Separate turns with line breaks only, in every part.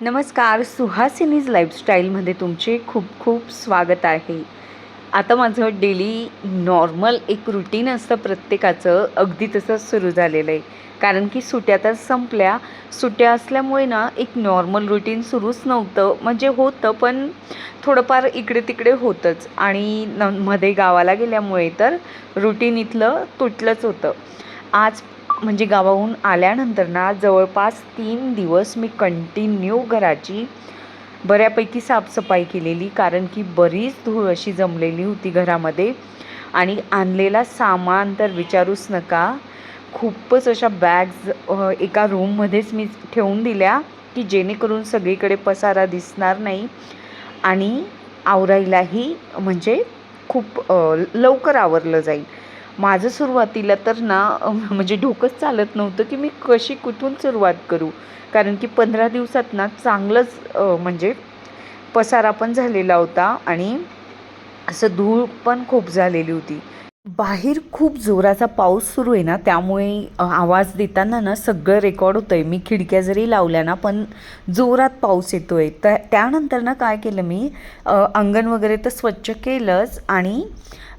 नमस्कार सुहासिनीज लाईफस्टाईलमध्ये तुमचे खूप खूप स्वागत आहे. आता माझं डेली नॉर्मल एक रुटीन असतं प्रत्येकाचं अगदी तसंच सुरू झालेलं आहे. कारण की सुट्या तर संपल्या. सुट्या असल्यामुळे ना एक नॉर्मल रुटीन सुरूच नव्हतं. म्हणजे होतं पण थोडंफार इकडे तिकडे होतंच. आणि न मध्ये गावाला गेल्यामुळे तर रुटीन इथलं तुटलंच होतं. आज म्हणजे गावाहून आल्यानंतर ना जवळपास तीन दिवस मी कंटिन्यू घराची बऱ्यापैकी साफसफाई केलेली कारण की बरीच धूळ अशी जमलेली होती घरामध्ये. आणि आणलेला सामान तर विचारूच नका. खूपच अशा बॅग्स एका रूममध्येच मी ठेवून दिल्या की जेणेकरून सगळीकडे पसारा दिसणार नाही. आणि आवरायलाही म्हणजे खूप लवकर आवरलं जाईल. माझं सुरुवातीला तर ना म्हणजे डोकंच चालत नव्हतं की मी कशी कुठून सुरुवात करू. कारण की पंधरा दिवसात ना चांगलंच म्हणजे पसारा पण झालेला होता आणि असं धूळ पण खूप झालेली होती. बाहेर खूप जोराचा पाऊस सुरू आहे ना त्यामुळे आवाज देताना ना सगळं रेकॉर्ड होतं आहे मी खिडक्या जरी लावल्या ना पण जोरात पाऊस येतो आहे तर त्यानंतर ना काय केलं मी अंगण वगैरे तर स्वच्छ केलंच आणि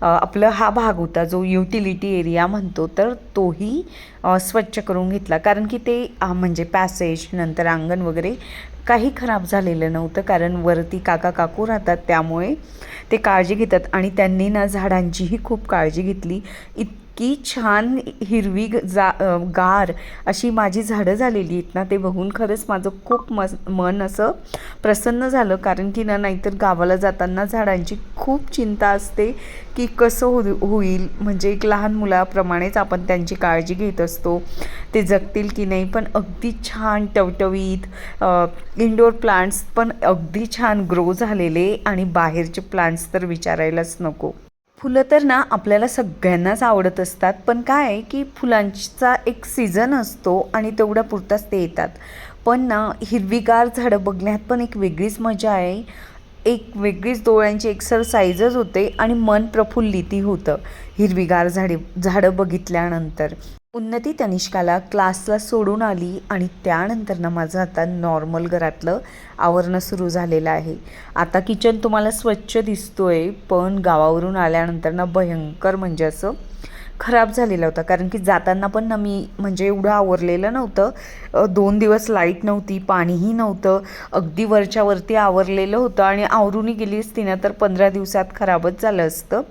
आपलं हा भाग होता जो युटिलिटी एरिया म्हणतो तर तोही स्वच्छ करून घेतला. कारण की ते म्हणजे पॅसेज नंतर अंगण वगैरे काही खराब झालेलं नव्हतं कारण वरती काका काकू राहतात त्यामुळे ते काळजी घेतात. आणि त्यांनी ना झाडांचीही खूप काळजी घेतली. इत इतकी छान हिरवी ग- जा गार अशी माझी झाडं झालेली आहेत ना ते बघून खरंच माझं खूप मस मन असं प्रसन्न झालं. कारण की ना नाहीतर गावाला जाताना झाडांची खूप चिंता असते की कसं हो होईल. म्हणजे एक लहान मुलाप्रमाणेच आपण त्यांची काळजी घेत असतो. ते जगतील की नाही पण अगदी छान टवटवीत इंडोर प्लांट्स पण अगदी छान ग्रो झालेले आणि बाहेरचे प्लांट्स तर विचारायलाच नको. फुलं तर ना आपल्याला सगळ्यांनाच आवडत असतात पण काय आहे की फुलांचा एक सीझन असतो आणि तेवढ्या पुरताच ते येतात. पण ना हिरवीगार झाडं बघण्यात पण एक वेगळीच मजा आहे. एक वेगळीच डोळ्यांची एक्सरसाइजच होते आणि मन प्रफुल्लितही होतं हिरवीगार झाडे झाडं बघितल्यानंतर. उन्नती तनिष्काला क्लासला सोडून आली आणि त्यानंतर ना माझं आता नॉर्मल घरातलं आवरणं सुरू झालेलं आहे. आता किचन तुम्हाला स्वच्छ दिसतो आहे पण गावावरून आल्यानंतर ना भयंकर म्हणजे असं खराब झालेला होता. कारण की जाताना पण ना मी म्हणजे एवढं आवरलेलं नव्हतं. दोन दिवस लाइट नव्हती पाणीही नव्हतं. अगदी वरच्यावरती आवरलेलं होतं आणि आवरूनही गेलीच तिनं तर पंधरा दिवसात खराबच झालं असतं.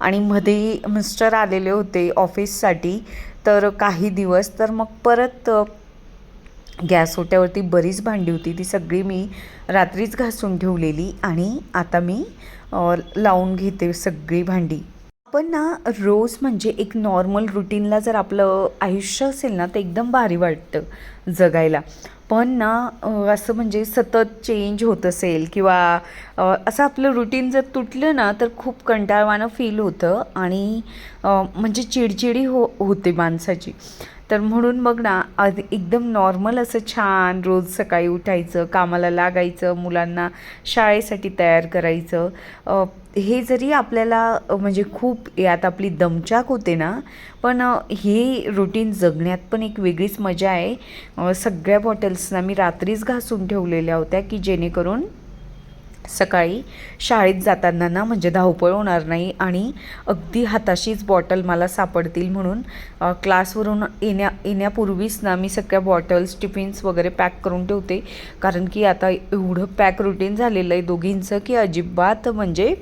आणि मध्ये मिस्टर आलेले होते ऑफिससाठी तर काही दिवस तर मग परत गॅस ओट्यावरती बरीच भांडी होती. ती सगळी मी रात्रीच घासून ठेवलेली आणि आता मी लावून घेते सगळी भांडी. आपण ना रोज म्हणजे एक नॉर्मल रुटीनला जर आपलं आयुष्य असेल ना तर एकदम भारी वाटतं जगायला. पण ना असं म्हणजे सतत चेंज होत असेल किंवा असं आपलं रुटीन जर तुटलं ना तर खूप कंटाळवाणं फील होतं आणि म्हणजे चिडचिडी हो होते माणसाची. तर म्हणून मग ना आधी एकदम नॉर्मल असं छान रोज सकाळी उठायचं कामाला लागायचं मुलांना शाळेसाठी तयार करायचं हे जरी आपल्याला म्हणजे खूप यात आपली दमचाक होते ना पण हे रुटीन जगण्यात पण एक वेगळीच मजा आहे. सगळ्या बॉटल्सना मी रात्रीच घासून ठेवलेल्या होत्या की जेणेकरून सकाळी शाळेत जाताना ना म्हणजे धावपळ होणार नाही आणि अगदी हाताशीच बॉटल मला सापडतील म्हणून क्लासवरून येण्या येण्यापूर्वीच ना मी सगळ्या बॉटल्स टिफिन्स वगैरे पॅक करून ठेवते. कारण की आता एवढं पॅक रुटीन झालेलं आहे दोघींचं की अजिबात म्हणजे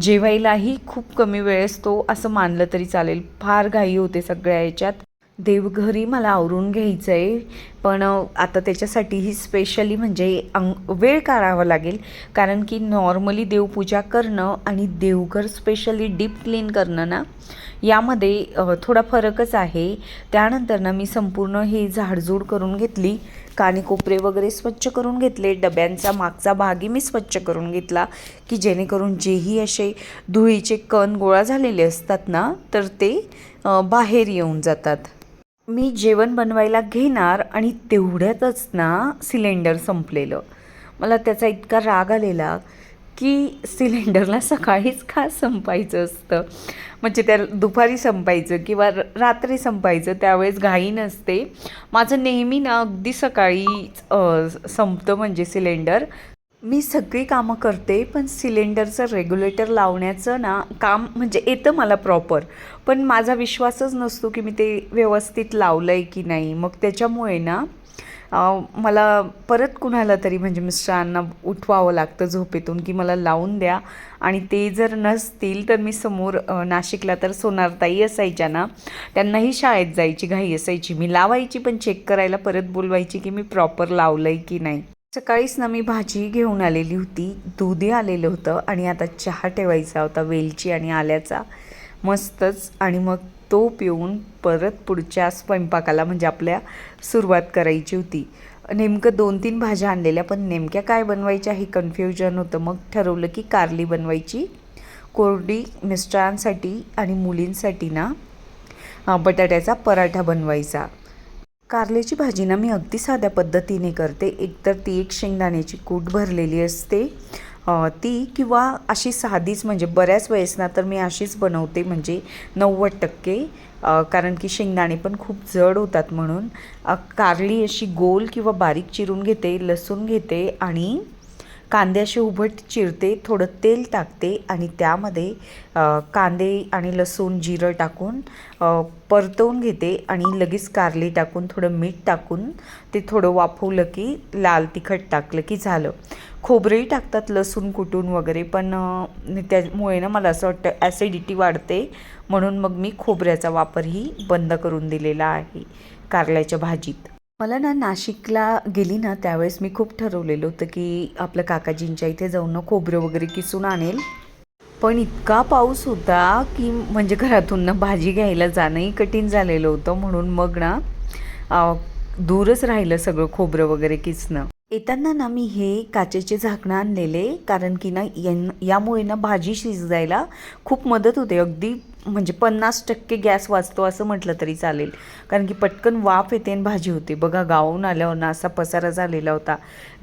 जेवायलाही खूप कमी वेळ असतो असं मानलं तरी चालेल. फार घाई होते सगळ्या याच्यात. देवघरी मला आवरून घ्यायचं आहे पण आता त्याच्यासाठीही स्पेशली म्हणजे अंग वेळ काढावा लागेल. कारण की नॉर्मली देवपूजा करणं आणि देवघर स्पेशली डीप क्लीन करणं ना यामध्ये थोडा फरकच आहे. त्यानंतर ना मी संपूर्ण हे झाडझूड करून घेतली. कानेकोपरे वगैरे स्वच्छ करून घेतले. डब्यांचा मागचा भागही मी स्वच्छ करून घेतला. की जेणेकरून जेही असे धुळीचे कण गोळा झालेले असतात ना तर ते बाहेर येऊन जातात. मी जेवण बनवायला घेणार आणि तेवढ्यातच ना सिलेंडर संपलेलं. मला त्याचा इतका राग आलेला की सिलेंडरला सकाळीच का संपायचं असतं? म्हणजे त्या दुपारी संपायचं किंवा रात्री संपायचं त्यावेळेस घाई नसते. माझं नेहमी ना अगदी सकाळीच संपतं म्हणजे सिलेंडर. मी सगळी कामं करते पण सिलेंडरचं रेग्युलेटर लावण्याचं ना काम म्हणजे येतं मला प्रॉपर. पण माझा विश्वासच नसतो की मी ते व्यवस्थित लावलं आहे की नाही. मग त्याच्यामुळे ना मला परत कुणाला तरी म्हणजे मिस्टरांना उठवावं लागतं झोपेतून की मला लावून द्या. आणि ते जर नसतील तर मी समोर नाशिकला तर सोनारताई असायच्या ना त्यांनाही शाळेत जायची घाई असायची. मी लावायची पण चेक करायला परत बोलवायची की मी प्रॉपर लावलं आहे की नाही. सकाळीच ना मी भाजी घेऊन आलेली होती. दुधी आलेलं होतं आणि आता चहा ठेवायचा होता वेलची आणि आल्याचा. मस्तच आणि मग तो पिऊन परत पुढच्या स्वयंपाकाला म्हणजे आपल्या सुरुवात करायची होती. नेमकं दोन तीन भाज्या आणलेल्या पण नेमक्या काय बनवायच्या हे कन्फ्युजन होतं. मग ठरवलं की कारली बनवायची. कोरडी मिस्टरांसाठी आणि मुलींसाठी ना बटाट्याचा पराठा बनवायचा. कारल्याची भाजी ना मी अगदी साध्या पद्धतीने करते. एकतर ती एक शेंगदाण्याची कूट भरलेली असते. ती किंवा अशी साधीच म्हणजे बऱ्याच वेळेस ना तर मी अशीच बनवते म्हणजे नव्वद टक्के. कारण की शेंगदाणे पण खूप जड होतात म्हणून. कारली अशी गोल किंवा बारीक चिरून घेते लसूण घेते आणि कांद्याशी उभट चिरते थोडं तेल टाकते आणि त्यामध्ये कांदे आणि लसूण जिरं टाकून परतवून घेते आणि लगेच कारली टाकून थोडं मीठ टाकून ते थोडं वाफवलं की लाल तिखट टाकलं की झालं. खोबरेही टाकतात लसूण कुटून वगैरे पण त्यामुळे ना मला असं वाटतं ॲसिडिटी वाढते म्हणून मग मी खोबऱ्याचा वापरही बंद करून दिलेला आहे कारल्याच्या भाजीत. मला ना नाशिकला गेली ना त्यावेळेस मी खूप ठरवलेलं होतं की आपलं काकाजींच्या इथे जाऊन ना खोबरं वगैरे किसून आणेल. पण इतका पाऊस होता की म्हणजे घरातून ना भाजी घ्यायला जाणंही कठीण झालेलं होतं. म्हणून मग ना दूरच राहिलं सगळं खोबरं वगैरे किसणं. येताना ना मी हे काचेचे झाकणं आणलेले. कारण की ना यामुळे ना भाजी शिजायला खूप मदत होते. अगदी म्हणजे पन्नास टक्के गॅस वाचतो असं म्हटलं तरी चालेल. कारण की पटकन वाफ येते आणि भाजी होते. बघा गावून आल्यावर ना असा पसारा झालेला होता.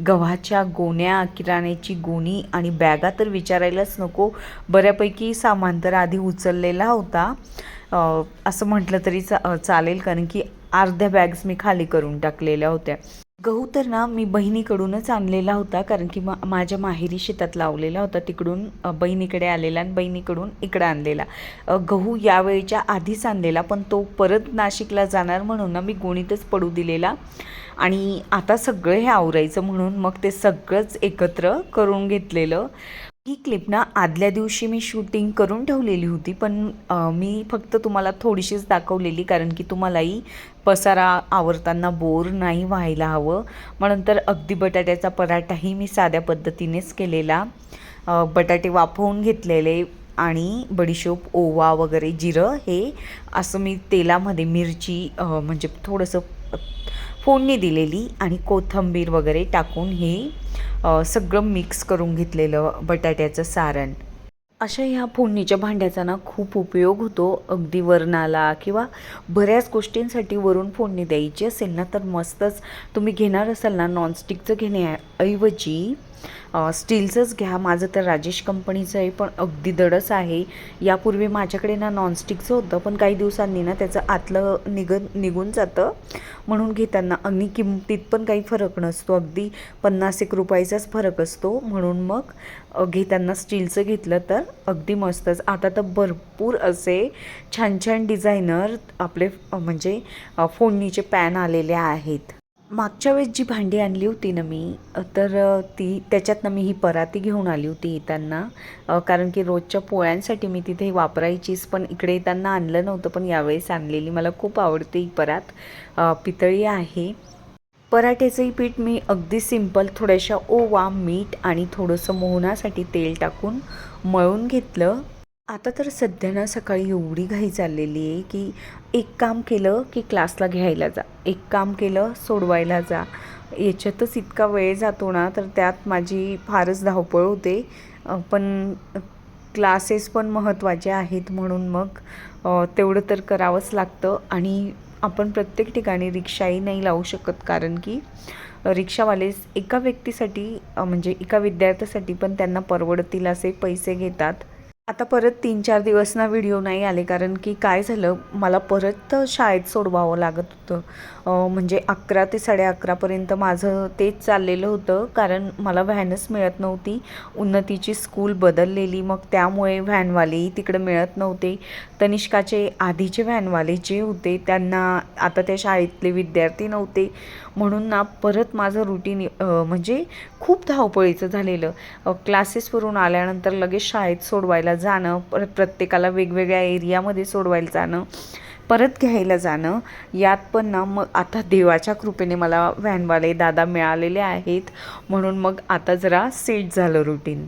गव्हाच्या गोण्या किराण्याची गोणी आणि बॅगा तर विचारायलाच नको. बऱ्यापैकी सामान तर आधी उचललेला होता. असं म्हटलं तरी चा चालेल. कारण की अर्ध्या बॅग्स मी खाली करून टाकलेल्या होत्या. गहू तर ना मी बहिणीकडूनच आणलेला होता कारण की मा माझ्या माहेरी शेतात लावलेला होता तिकडून बहिणीकडे आलेला आणि बहिणीकडून इकडं आणलेला. गहू यावेळीच्या आधीच आणलेला पण तो परत नाशिकला जाणार म्हणून ना मी गोणीतच पडू दिलेला. आणि आता सगळं हे आवरायचं म्हणून मग ते सगळंच एकत्र करून घेतलेलं. ही क्लिप ना आदल्या दिवशी मी शूटिंग करून ठेवलेली होती पण मी फक्त तुम्हाला थोडीशीच दाखवलेली कारण की तुम्हालाही पसारा आवरताना बोर नाही व्हायला हवं. म्हणून तर अगदी बटाट्याचा पराठाही मी साध्या पद्धतीनेच केलेला. बटाटे वाफवून घेतलेले आणि बडीशोप ओवा वगैरे जिरं हे असं मी तेलामध्ये मिरची म्हणजे थोडंसं फोडणी दिलेली आणि कोथिंबीर वगैरे टाकून हे सगळं मिक्स करून घेतलेलं बटाट्याचं सारण. अशा ह्या फोडणीच्या भांड्याचा ना खूप उपयोग होतो. अगदी वरणाला किंवा बऱ्याच गोष्टींसाठी वरून फोडणी द्यायची असेल ना तर मस्तच तुम्ही घेणार असाल ना नॉनस्टिकचं घेण्याऐवजी स्टीलचंच घ्या. माझं तर राजेश कंपनीचं आहे पण अगदी दडच आहे. यापूर्वी माझ्याकडे ना नॉनस्टिकचं होतं पण काही दिवसांनी ना त्याचं आतलं निघन निघून जातं. म्हणून घेताना आणि किमतीत पण काही फरक नसतो. अगदी पन्नास एक रुपयाचाच फरक असतो. म्हणून मग घेताना स्टीलचं घेतलं तर अगदी मस्तच. आता तर भरपूर असे छान छान डिझायनर आपले म्हणजे फोडणीचे पॅन आलेले आहेत. मागच्या वेळेस जी भांडी आणली होती ना मी तर ती त्याच्यातनं मी ही पराती घेऊन आली होती येताना कारण की रोजच्या पोळ्यांसाठी मी तिथे वापरायचीच पण इकडे येताना आणलं नव्हतं पण यावेळेस आणलेली. मला खूप आवडते ही परात. पितळी आहे. पराठ्याचंही पीठ मी अगदी सिंपल थोड्याशा ओवा मीठ आणि थोडंसं मोहनासाठी तेल टाकून मळून घेतलं. आता तर सध्या ना सकाळी एवढी घाई चाललेली आहे की एक काम केलं की क्लासला घ्यायला जा. एक काम केलं सोडवायला जा. याच्यातच इतका वेळ जातो ना तर त्यात माझी फारच धावपळ होते. पण क्लासेस पण महत्त्वाचे आहेत म्हणून मग तेवढं तर करावंच लागतं. आणि आपण प्रत्येक ठिकाणी रिक्षाही नाही लावू शकत कारण की रिक्षावाले एका व्यक्तीसाठी म्हणजे एका विद्यार्थ्यासाठी पण त्यांना परवडतील असे पैसे घेतात. आता परत तीन चार दिवस ना व्हिडिओ नाही आले कारण की काय झालं मला परत शाळेत सोडवावं लागत होतं. म्हणजे अकरा ते साडे अकरापर्यंत माझं तेच चाललेलं होतं. कारण मला व्हॅनच मिळत नव्हती. उन्नतीची स्कूल बदललेली. मग त्यामुळे व्हॅनवालेही तिकडे मिळत नव्हते. तनिष्काचे आधीचे व्हॅनवाले जे होते त्यांना आता त्या शाळेतले विद्यार्थी नव्हते. म्हणून ना परत माझं रुटीन म्हणजे खूप धावपळीचं झालेलं. क्लासेसवरून आल्यानंतर लगेच शाळेत सोडवायला जाणं परत प्रत्येकाला वेगवेगळ्या एरियामध्ये सोडवायला जाणं. परत घ्यायला जाणं यात पण ना मग आता देवाच्या कृपेने मला व्हॅनवाले दादा मिळालेले आहेत. म्हणून मग आता जरा सेट झालं रुटीन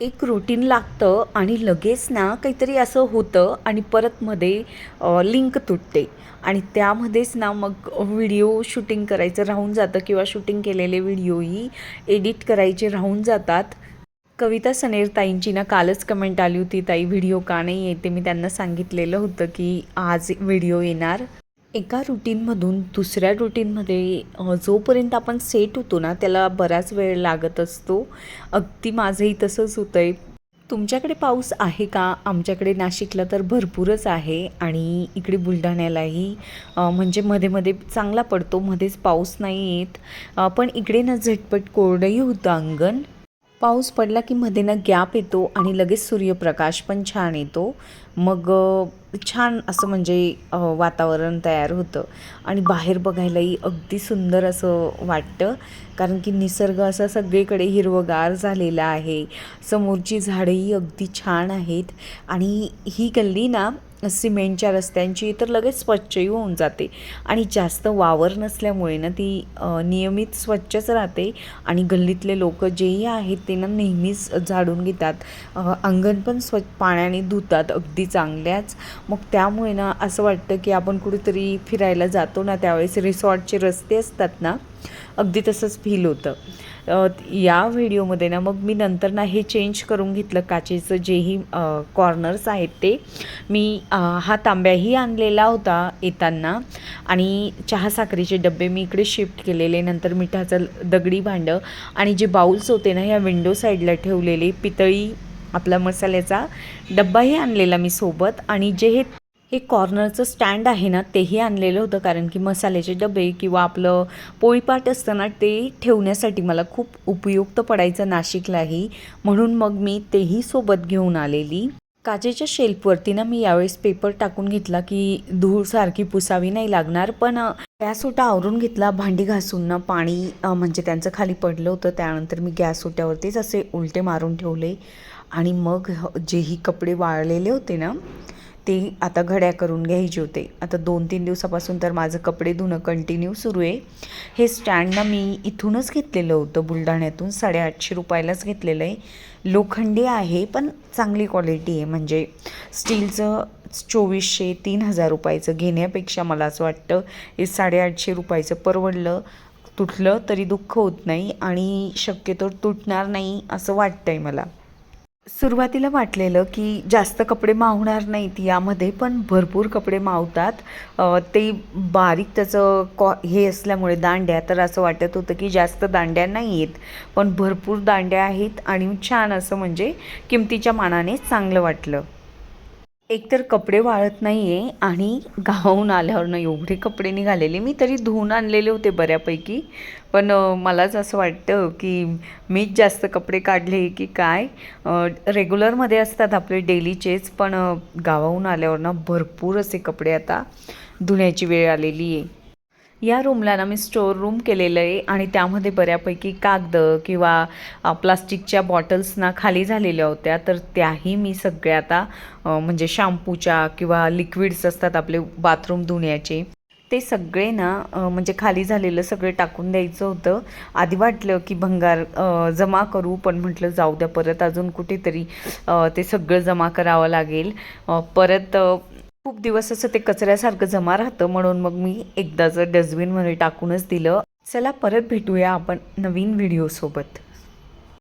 एक रुटीन लागतं आणि लगेच ना काहीतरी असं होतं आणि परत मध्ये लिंक तुटते. आणि त्यामध्येच ना मग व्हिडिओ शूटिंग करायचं राहून जातं किंवा शूटिंग केलेले व्हिडिओही एडिट करायचे राहून जातात. कविता सनेरताईंची ना कालच कमेंट आली होती ताई व्हिडिओ का नाही येते? मी त्यांना सांगितलेलं होतं की आज व्हिडिओ येणार. एका रुटीनमधून दुसऱ्या रुटीनमध्ये जोपर्यंत आपण सेट होतो ना त्याला बराच वेळ लागत असतो. अगदी माझंही तसंच होतं आहे तुमच्याकडे पाऊस आहे का? आमच्याकडे नाशिकला तर भरपूरच आहे आणि इकडे बुलढाण्यालाही. म्हणजे मध्ये मध्ये चांगला पडतो मध्येच पाऊस नाही येत. पण इकडे ना झटपट कोरडंही होतं अंगण. पाऊस पडला की मध्ये ना गॅप येतो आणि लगेच सूर्यप्रकाश पण छान येतो. मग छान असं म्हणजे वातावरण तयार होतं. आणि बाहेर बघायलाही अगदी सुंदर असं वाटतं. कारण की निसर्ग असा सगळीकडे हिरवगार झालेला आहे. समोरची झाडेही अगदी छान आहेत. आणि ही गल्ली ना सिमेंटच्या रस्त्यांची तर लगेच स्वच्छही होऊन जाते. आणि जास्त वावर नसल्यामुळे ना ती नियमित स्वच्छच राहते. आणि गल्लीतले लोक जेही आहेत ते ना नेहमीच झाडून घेतात. अंगण पण स्वच्छ पाण्याने धुतात अगदी चांगल्याच. मग त्यामुळे ना असं वाटतं की आपण कुठेतरी फिरायला जातो ना त्यावेळेस रिसॉर्टचे रस्ते असतात ना अगदी तसंच फील होतं. या व्हिडिओमध्ये ना मग मी नंतर ना हे चेंज करून घेतलं. काचेचं जेही कॉर्नर्स आहेत ते मी हा तांब्याही आणलेला होता येताना. आणि चहा साखरेचे डबे मी इकडे शिफ्ट केलेले. नंतर मिठाचं दगडी भांडं. आणि जे बाउल्स होते ना ह्या विंडो साईडला ठेवलेले पितळी आपला मसाल्याचा डब्बाही आणलेला मी सोबत. आणि जे हे हे कॉर्नरचं स्टँड आहे ना तेही आणलेलं होतं. कारण की मसाल्याचे डबे किंवा आपलं पोळीपाट असतं ना ते ठेवण्यासाठी मला खूप उपयुक्त पडायचं नाशिकलाही. म्हणून मग मी तेही सोबत घेऊन आलेली. काचेच्या शेल्फवरती ना मी यावेळेस पेपर टाकून घेतला की धूळ सारखी पुसावी नाही लागणार. पण गॅस ओटा आवरून घेतला भांडी घासून ना पाणी म्हणजे त्यांचं खाली पडलं होतं. त्यानंतर मी गॅस ओट्यावरतीच असे उलटे मारून ठेवले. आणि मग ह- जेही कपडे वाळलेले होते ना ते आता घड्या करून घ्यायचे होते. आता दोन तीन दिवसापासून तर माझं कपडे धुणं कंटिन्यू सुरू आहे. हे स्टँड ना मी इथूनच घेतलेलं होतं बुलढाण्यातून साडेआठशे रुपयालाच घेतलेलं आहे. लोखंडी आहे पण चांगली क्वालिटी आहे. म्हणजे स्टीलचं चोवीसशे तीन हजार रुपयाचं घेण्यापेक्षा मला असं वाटतं हे साडेआठशे रुपयाचं परवडलं तुटलं तरी दुःख होत नाही आणि शक्यतो तुटणार नाही असं वाटतं आहे मला. सुरुवातीला वाटलेलं की जास्त कपडे मावणार नाहीत यामध्ये पण भरपूर कपडे मावतात. ते बारीक त्याचं कॉ हे असल्यामुळे दांड्या तर असं वाटत होतं की जास्त दांड्या नाही आहेत पण भरपूर दांड्या आहेत आणि छान असं म्हणजे किमतीच्या मानाने चांगलं वाटलं. एकतर कपडे वाळत नाही आहे आणि गावाहून आल्यावरनं एवढे कपडे निघालेले. मी तरी धुवून आणलेले होते बऱ्यापैकी. पण मलाच असं वाटतं की मीच जास्त कपडे काढले की काय? रेग्युलरमध्ये असतात आपले डेलीचेच पण गावाहून आल्यावरनं भरपूर असे कपडे आता धुण्याची वेळ आलेली आहे या रूमला ना मी स्टोअर रूम केलेलं आहे आणि त्यामध्ये बऱ्यापैकी कागदं किंवा प्लास्टिकच्या बॉटल्सना खाली झालेल्या होत्या. तर त्याही मी सगळ्या आता म्हणजे शॅम्पूच्या किंवा लिक्विड्स असतात आपले बाथरूम धुण्याचे ते सगळे ना म्हणजे खाली झालेलं सगळं टाकून द्यायचं होतं. आधी वाटलं की भंगार जमा करू पण म्हटलं जाऊ द्या परत अजून कुठेतरी ते सगळं जमा करावं लागेल. परत खूप दिवस असं ते कचऱ्यासारखं जमा राहतं म्हणून मग मी एकदाचं डस्टबिनमध्ये टाकूनच दिलं. चला परत भेटूया आपण नवीन व्हिडिओसोबत